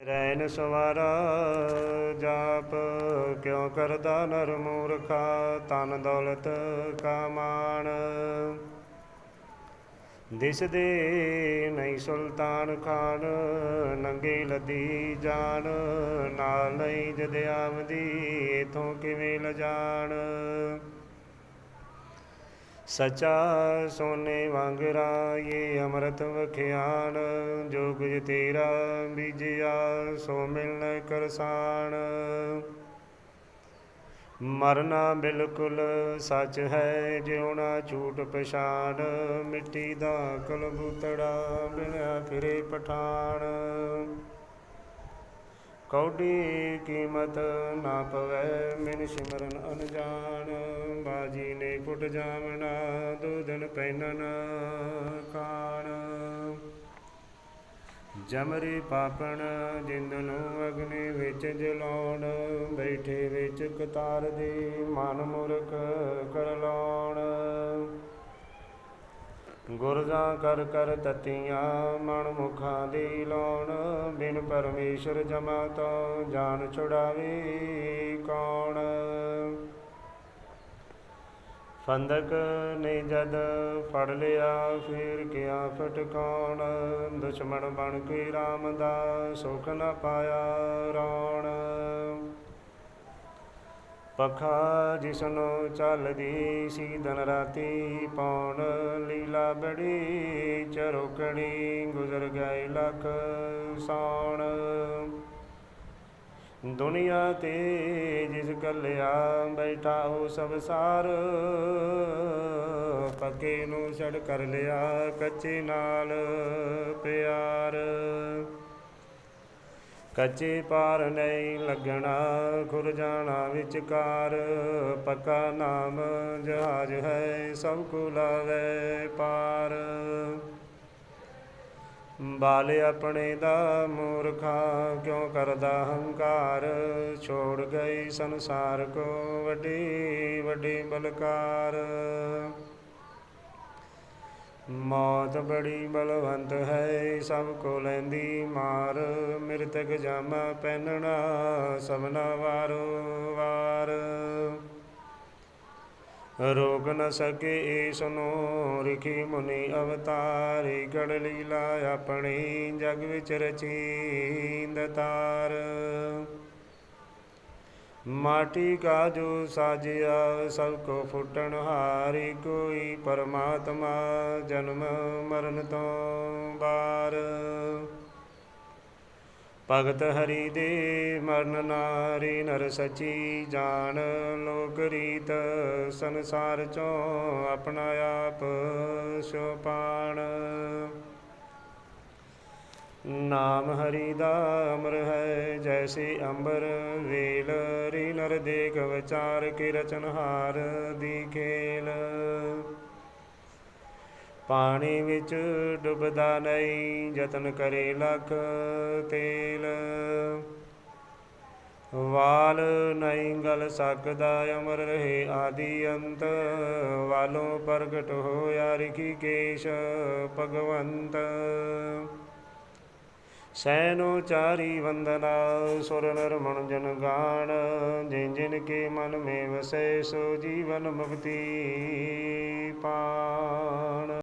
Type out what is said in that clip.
ਰੈਨ ਸਵਾਰਾ ਜਾਪ, ਕਿਉ ਕਰਦਾ ਨਰ ਮੂਰਖਾ, ਤਨ ਦੌਲਤ ਕਾ ਦਿਸਦੇ ਨਹੀਂ ਸੁਲਤਾਨ ਖਾਨ, ਨੰਗੇ ਲੱਦੀ ਜਾਣ ਨਾਲ ਨਹੀਂ ਜਦ ਆਵਦੀ, ਇਥੋਂ ਕਿਵੇਂ ਲਜਾਣ ਸਚਾ ਸੋਨੇ ਵਾਂਗਰਾ ਇਹ ਅੰਮ੍ਰਿਤ ਵਖਿਆਨ, ਜੋ ਕੁਝ ਤੇਰਾ ਬੀਜਿਆ ਸੋ ਮਿਲਨ ਕਰਸਾਨ। ਮਰਨਾ ਬਿਲਕੁਲ ਸੱਚ ਹੈ, ਜਿਉਣਾ ਝੂਠ ਪਛਾਣ ਮਿੱਟੀ ਦਾ ਕਲਬੂਤੜਾ ਬਿਨਿਆ ਫਿਰੇ ਪਠਾਨ। ਕੌਡੀ ਕੀਮਤ ਨਾ ਪਵੈ, ਮਿਨ ਸਿਮਰਨ ਅਨਜਾਨ ਬਾਜੀ ਨੇ ਕੁੱਟ ਜਾਵਣਾ ਦਿਨ ਪੈਨਨ ਕਾਣ। ਜਮਰੀ ਪਾਪਣ, ਜਿੰਦ ਨੂੰ ਅਗਨੀ ਵਿੱਚ ਜਲਾਉਣ, ਬੈਠੇ ਵਿੱਚ ਕਤਾਰ ਦੇ ਮਨ ਮੁਰਖ ਕਰ ਲਾਉਣ ਗੁਰਜਾਂ ਕਰ ਕਰ ਤਤੀਆਂ ਮਨ ਮੁਖਾਂ ਦੀ ਲਾਉਣ, ਬਿਨ ਪਰਮੇਸ਼ਰ ਜਮਾ ਤੋਂ ਜਾਨ ਛੁਡਾਵੇ ਕੌਣ। ਫੰਦਕ ਨੇ ਜਦ ਫੜ ਲਿਆ, ਫਿਰ ਕਿਆ ਫਟਕਾਉਣ? ਦੁਸ਼ਮਣ ਬਣ ਕੇ RAM ਦਾ ਸੁਖ ਨ ਪਾਇਆ ਰੌਣ। ਪਖਾ ਜਿਸਨੂੰ ਚੱਲਦੀ ਸੀ ਦਿਨ ਰਾਤੀ ਪੌਣ ਲੀਲਾ ਬੜੀ ਚਰੋਕਣੀ ਗੁਜ਼ਰ ਗਏ ਲੱਖ ਸੌਣ ਦੁਨੀਆ ਤੇ ਜਿਸ ਕੱਲਿਆ ਬੈਠਾ ਹੋ ਸਭ ਸਾਰ। ਪੱਕੇ ਨੂੰ ਛੜ ਕਰ ਲਿਆ ਕੱਚੇ ਨਾਲ ਪਿਆਰ। ਕੱਚੇ ਪਾਰ ਨਹੀਂ ਲੱਗਣਾ, ਖੁਰ ਜਾਣਾ ਵਿਚਕਾਰ। ਪੱਕਾ ਨਾਮ ਜਹਾਜ ਹੈ, ਸਭ ਕੋ ਲਾਵੇ ਪਾਰ। ਬਾਲੇ ਆਪਣੇ ਦਾ ਮੂਰਖਾ ਕਿਉ ਕਰਦਾ ਹੰਕਾਰ? ਛੋੜ ਗਈ ਸੰਸਾਰ ਕੋ ਵੱਡੀ ਵੱਡੀ ਬਲਕਾਰ। ਮੌਤ ਬੜੀ ਬਲਵੰਤ ਹੈ, ਸਭ ਕੋ ਲੈਂਦੀ ਮਾਰ। ਮਿਰਤਕ ਜਾਮਾ ਪਹਿਨਣਾ ਸਭਨਾ ਵਾਰੋ ਵਾਰ। ਰੋਕ ਨ ਸਕੇ ਈਸ ਨੂੰ ਰਿਖੀ ਮੁਨੀ ਅਵਤਾਰੀ, ਗੜ ਲੀਲਾ ਆਪਣੀ ਜਗ ਵਿੱਚ ਰਚੀਂਦ ਤਾਰ। ਮਾਟੀ ਕਾ ਜੋ ਸਾਜਿਆ, ਸਭ ਕੋ ਫੁੱਟਣ ਹਾਰੀ, ਕੋਈ ਪਰਮਾਤਮਾ ਜਨਮ ਮਰਨ ਤੋਂ ਬਾਰ। ਭਗਤ ਹਰੀ ਦੇ ਮਰਨ ਨਾਰੀ ਨਰ ਸਚੀ ਜਾਣ, ਲੋਕ ਰੀਤ ਸੰਸਾਰ ਚੋਂ ਆਪਣਾ ਆਪ ਸ਼ੋਪਾਣ ਨਾਮ ਹਰੀ ਦਾ ਅਮਰ ਹੈ, ਜੈਸ਼ੀ ਅੰਬਰ ਵੇਲ ਰੀ ਨਰ ਦੇਖ ਵਿਚਾਰ ਕੇ ਰਚਨਹਾਰ ਦੀ ਖੇਲ। ਪਾਣੀ ਵਿੱਚ ਡੁੱਬਦਾ ਨਹੀਂ, ਯਤਨ ਕਰੇ ਲਖ ਤੇਲ। ਵਾਲ ਨਹੀਂ ਗਲ ਸਕਦਾ, ਅਮਰ ਰਹੇ ਆਦੀ ਅੰਤ। ਵਾਲੋਂ ਪ੍ਰਗਟ ਹੋਇਆ ਰਿਖੀ ਕੇਸ਼ ਭਗਵੰਤ। ਸੈਨੋ ਚਾਰੀ ਵੰਦਨਾ, ਸੁਰ ਨਰ ਜਨ ਗਾਣ। ਜਿਨ ਜਿਨ ਕੇ ਮਨ ਮੇ ਵਸੈ ਸੋ ਜੀਵਨ ਮੁਕਤੀ ਪਾਣ।